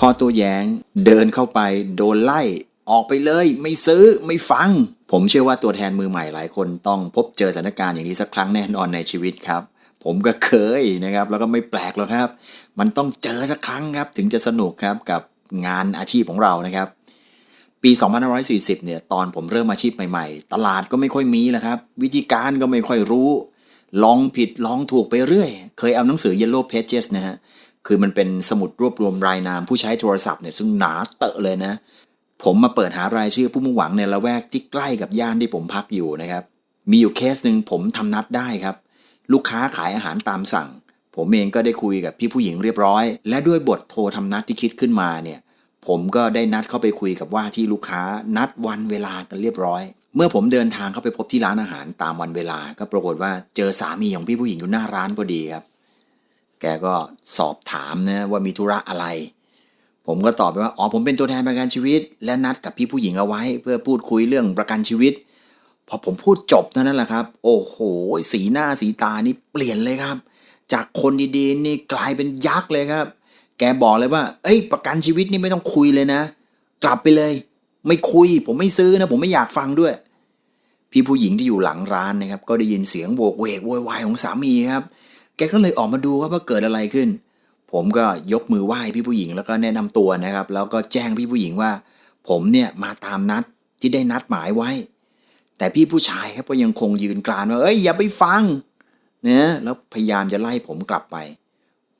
ข้อตัวแย้งเดินเข้าไปโดนไล่ ออกไปเลยไม่ซื้อไม่ฟัง ผมเชื่อว่าตัวแทนมือใหม่หลายคนต้องพบเจอสถานการณ์อย่างนี้สักครั้งแน่นอนในชีวิตครับ ผมก็เคยนะครับ แล้วก็ไม่แปลกหรอกครับ มันต้องเจอสักครั้งครับ ถึงจะสนุกครับกับงานอาชีพของเรานะครับ ปี 2540 เนี่ยตอนผมเริ่มอาชีพใหม่ๆ ตลาดก็ไม่ค่อยมีแล้วครับ วิธีการก็ไม่ค่อยรู้ ลองผิดลองถูกไปเรื่อย เคยเอาหนังสือ Yellow Pages นะฮะ คือมันเป็นสมุดรวบรวมรายนามผู้ใช้โทรศัพท์เนี่ยซึ่งหนาเตอะเลยนะ ผมมาเปิดหารายชื่อผู้มุ่งหวังในละแวกที่ใกล้กับย่านที่ผมพักอยู่นะครับ มีอยู่เคสหนึ่งผมทำนัดได้ครับ ลูกค้าขายอาหารตามสั่ง ผมเองก็ได้คุยกับพี่ผู้หญิงเรียบร้อย และด้วยบทโทรทำนัดที่คิดขึ้นมาเนี่ยผมก็ได้นัดเข้าไปคุยกับว่าที่ลูกค้านัดวันเวลากันเรียบร้อย เมื่อผมเดินทางเข้าไปพบที่ร้านอาหารตามวันเวลา ก็ปรากฏว่าเจอสามีของพี่ผู้หญิงอยู่หน้าร้านพอดีครับ แกก็สอบถามนะว่ามีธุระอะไร ผมก็ตอบไปว่าอ๋อผมเป็นตัวแทนประกันชีวิต และนัดกับพี่ผู้หญิงเอาไว้ เพื่อพูดคุยเรื่องประกันชีวิต พอผมพูดจบเท่านั้นแหละครับ โอ้โห สีหน้าสีตานี่เปลี่ยนเลยครับ จากคนดีๆนี่กลายเป็นยักษ์เลยครับ แกบอกเลยว่า เอ้ย ประกันชีวิตนี่ไม่ต้องคุยเลยนะ กลับไปเลย ไม่คุย ผมไม่ซื้อนะ ผมไม่อยากฟังด้วย พี่ผู้หญิงที่อยู่หลังร้านนะครับ ก็ได้ยินเสียงโวกเวกโวยวายของสามีครับ แกก็เลยออกมาดูว่าว่าเกิดอะไรขึ้น ผมก็ยกมือไหว้พี่ผู้หญิงแล้วก็แนะนำตัวนะครับ แล้วก็แจ้งพี่ผู้หญิงว่า ผมเนี่ยมาตามนัดที่ได้นัดหมายไว้ แต่พี่ผู้ชายครับก็ยังคงยืนกรานว่าเอ้ยอย่าไปฟังนะแล้วพยายามจะไล่ผมกลับไป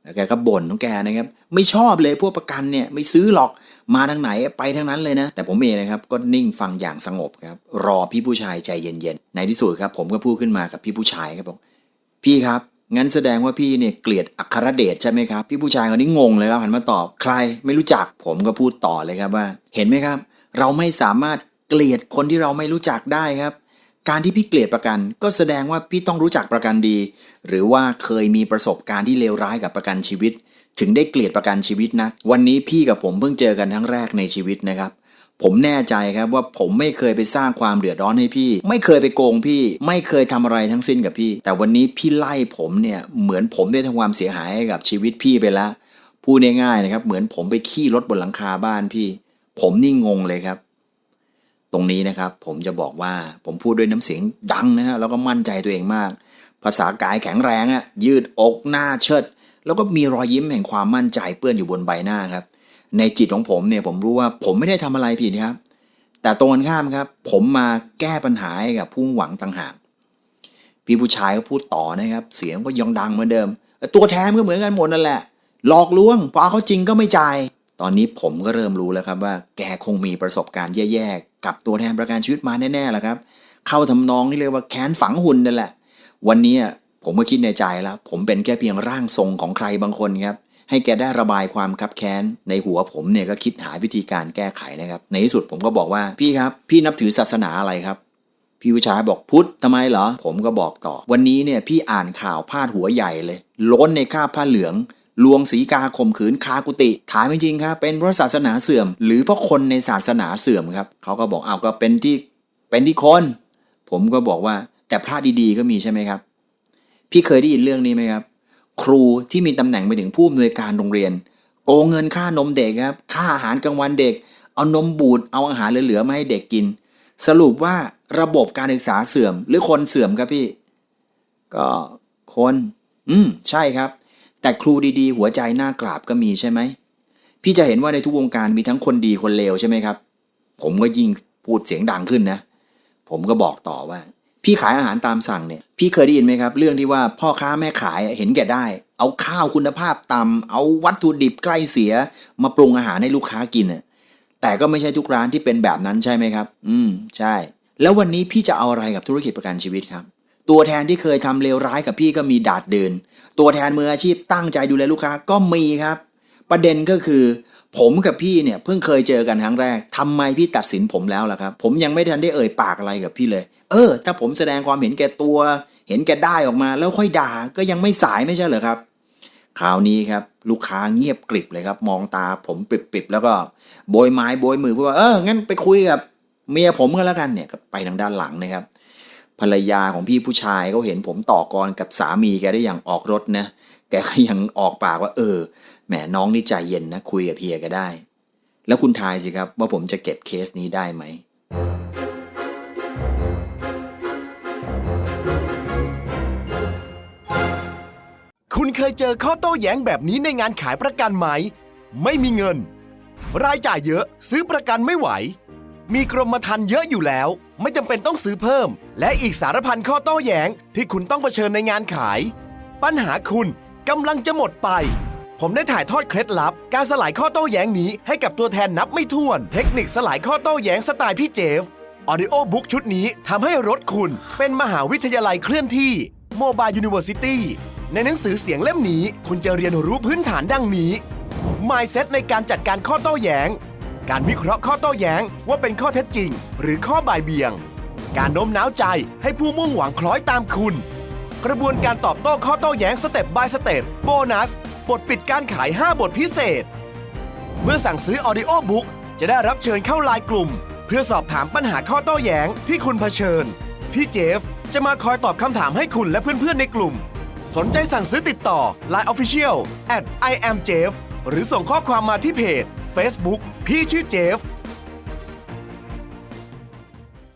แล้วแกก็บ่นของแกนะครับ ไม่ชอบเลยพวกประกันเนี่ยไม่ซื้อหรอกมาทางไหนไปทางนั้นเลยนะ แต่ผมเองนะครับก็นิ่งฟังอย่างสงบครับ รอพี่ผู้ชายใจเย็นๆในที่สุดครับ ผมก็พูดขึ้นมากับพี่ผู้ชายครับบอกพี่ครับ งั้นแสดงว่าพี่เนี่ยเกลียดอัครเดชใช่ไหมครับ พี่ผู้ชายคนนี้งงเลยครับหันมาตอบใครไม่รู้จักผมก็พูดต่อเลยครับว่า เห็นไหมครับ เราไม่สามารถเกลียดคนที่เราไม่รู้จักได้ครับ การที่พี่เกลียดประกัน ก็แสดงว่าพี่ต้องรู้จักประกันดี หรือว่าเคยมีประสบการณ์ที่เลวร้ายกับประกันชีวิต ถึงได้เกลียดประกันชีวิตนะ วันนี้พี่กับผมเพิ่งเจอกันครั้งแรกในชีวิตนะครับ ผมแน่ใจครับว่าผมไม่เคยไปสร้างความเดือดร้อนให้พี่ ไม่เคยไปโกงพี่ ไม่เคยทำอะไรทั้งสิ้นกับพี่ แต่วันนี้พี่ไล่ผมเนี่ยเหมือนผมได้ทำความเสียหายให้กับชีวิตพี่ไปแล้วพูดง่ายๆนะครับ เหมือนผมไปขี้รถบนหลังคาบ้านพี่ ผมนี่งงเลยครับ ตรงนี้นะครับ ผมจะบอกว่าผมพูดด้วยน้ำเสียงดังนะฮะแล้วก็มั่นใจตัวเองมาก ภาษากายแข็งแรงอะยืดอกหน้าเชิด แล้วก็มีรอยยิ้มแห่งความมั่นใจเปื้อนอยู่บนใบหน้าครับ ในจิตของผมเนี่ยผมรู้ว่าผมไม่ได้ทำอะไรผิดครับ แต่ตรงกันข้ามครับ ผมมาแก้ปัญหาให้กับผู้หวังต่างหากพี่ผู้ชายก็พูดต่อนะครับ เสียงก็ยังดังเหมือนเดิม ตัวแทนก็เหมือนกันหมดนั่นแหละ หลอกลวงพอเขาจริงก็ไม่จ่ายตอนนี้ผมก็เริ่มรู้แล้วครับว่า แกคงมีประสบการณ์แย่ๆกับตัวแทนประกันชีวิตมาแน่ๆแหละครับ เข้าทำนองที่เรียว่าแค้นฝังหุ่นนั่นแหละ วันนี้ผมก็คิดในใจแล้ว ผมเป็นแค่เพียงร่างทรงของใครบางคนครับ ให้แกได้ระบายความคับแค้น ในหัวผมเนี่ยก็คิดหาวิธีการแก้ไขนะครับ ในที่สุดผมก็บอกว่าพี่ครับ พี่นับถือศาสนาอะไรครับ พี่ผู้ชาบอกพุทธทำไมเหรอ ผมก็บอกต่อ วันนี้เนี่ยพี่อ่านข่าวพาดหัวใหญ่เลย ล้นในคราผ้าเหลืองลวงสีกาข่มขืนคากุติถามจริงๆครับเป็นเพราะศาสนาเสื่อม หรือเพราะคนในศาสนาเสื่อมครับเขาก็บอกอ้าวก็เป็นที่เป็นที่คน ผมก็บอกว่าแต่พระดีๆก็มีใช่ไหมครับ พี่เคยได้ยินเรื่องนี้ไหมครับ ครูที่มีตำแหน่งไปถึงผู้อำนวยการโรงเรียน โกงเงินค่านมเด็กครับ ค่าอาหารกลางวันเด็ก เอานมบูดเอาอาหารเหลือๆมาให้เด็กกิน สรุปว่าระบบการศึกษาเสื่อม หรือคนเสื่อมครับพี่ ก็คน อืมใช่ครับ แต่ครูดีๆ หัวใจน่ากราบก็มีใช่ไหมพี่จะเห็นว่าในทุกวงการมีทั้งคนดีคนเลวใช่ไหมครับ ผมก็ยิ่งพูดเสียงดังขึ้นนะ ผมก็บอกต่อว่า พี่ขายอาหารตามสั่งเนี่ยพี่เคยได้ยินไหมครับ เรื่องที่ว่าพ่อค้าแม่ขายเห็นแก่ได้ เอาข้าวคุณภาพต่ำเอาวัตถุดิบใกล้เสีย มาปรุงอาหารให้ลูกค้ากินน่ะแต่ก็ไม่ใช่ทุกร้านที่เป็นแบบนั้นใช่ไหมครับ อืมใช่ แล้ววันนี้พี่จะเอาอะไรกับธุรกิจประกันชีวิตครับ ตัวแทนที่เคยทำเลวร้ายกับพี่ก็มีดาดเดิน ตัวแทนมืออาชีพตั้งใจดูแลลูกค้าก็มีครับ ประเด็นก็คือ ผมกับพี่เนี่ยเพิ่งเคยเจอกันครั้งแรกทำไมพี่ตัดสินผมแล้วล่ะครับ ผมยังไม่ทันได้เอ่ยปากอะไรกับพี่เลย เออ ถ้าผมแสดงความเห็นแก่ตัว เห็นแก่ได้ออกมา แล้วค่อยด่าก็ยังไม่สายไม่ใช่เหรอครับ คราวนี้ครับ ลูกค้าเงียบกริบเลยครับ มองตาผมปริบๆแล้วก็โบยไม้โบยมือพูดว่าเอองั้นไปคุยกับเมียผมก็แล้วกันเนี่ยไปทางด้านหลังนะครับ ภรรยาของพี่ผู้ชายเขาเห็นผมต่อกรกับสามีแกได้อย่างออกรถนะแกก็ยังออกปากว่า เออ แหมน้องนี่ใจเย็นนะคุยกับเฮียก็ได้ แล้วคุณทายสิครับว่าผมจะเก็บเคสนี้ได้ไหมคุณเคยเจอข้อโต้แย้งแบบนี้ในงานขายประกันไหม ไม่มีเงิน รายจ่ายเยอะซื้อประกันไม่ไหว มีกรมธรรม์เยอะอยู่แล้ว ไม่จำเป็นต้องซื้อเพิ่ม และอีกสารพันข้อโต้แย้งที่คุณต้องเผชิญในงานขาย ปัญหาคุณกำลังจะหมดไป ผมได้ถ่ายทอดเคล็ดลับ การสลายข้อโต้แย้งนี้ให้กับตัวแทนนับไม่ถ้วน เทคนิคสลายข้อโต้แย้งสไตล์พี่เจฟออดิโอบุ๊กชุดนี้ทำให้รถคุณเป็นมหาวิทยาลัยเคลื่อนที่ Mobile University ในหนังสือเสียงเล่มนี้คุณจะเรียนรู้พื้นฐานดังนี้ Mindset ในการจัดการข้อโต้แย้ง การวิเคราะห์ข้อโต้แย้งว่าเป็นข้อเท็จจริง หรือข้อบ่ายเบี่ยง การโน้มน้าวใจให้ผู้มุ่งหวังคล้อยตามคุณ กระบวนการตอบโต้ข้อโต้แย้งสเต็ป by สเต็ปโบนัส บทปิดการขาย 5 บทพิเศษ เมื่อสั่งซื้อ Audio Book จะได้รับเชิญเข้าไลน์กลุ่ม เพื่อสอบถามปัญหาข้อโต้แย้งที่คุณเผชิญ พี่เจฟจะมาคอยตอบคำถามให้คุณและเพื่อนๆในกลุ่ม สนใจสั่งซื้อติดต่อ Line Official at i am Jeff หรือส่งข้อความมาที่เพจ Facebook พี่ชื่อเจฟ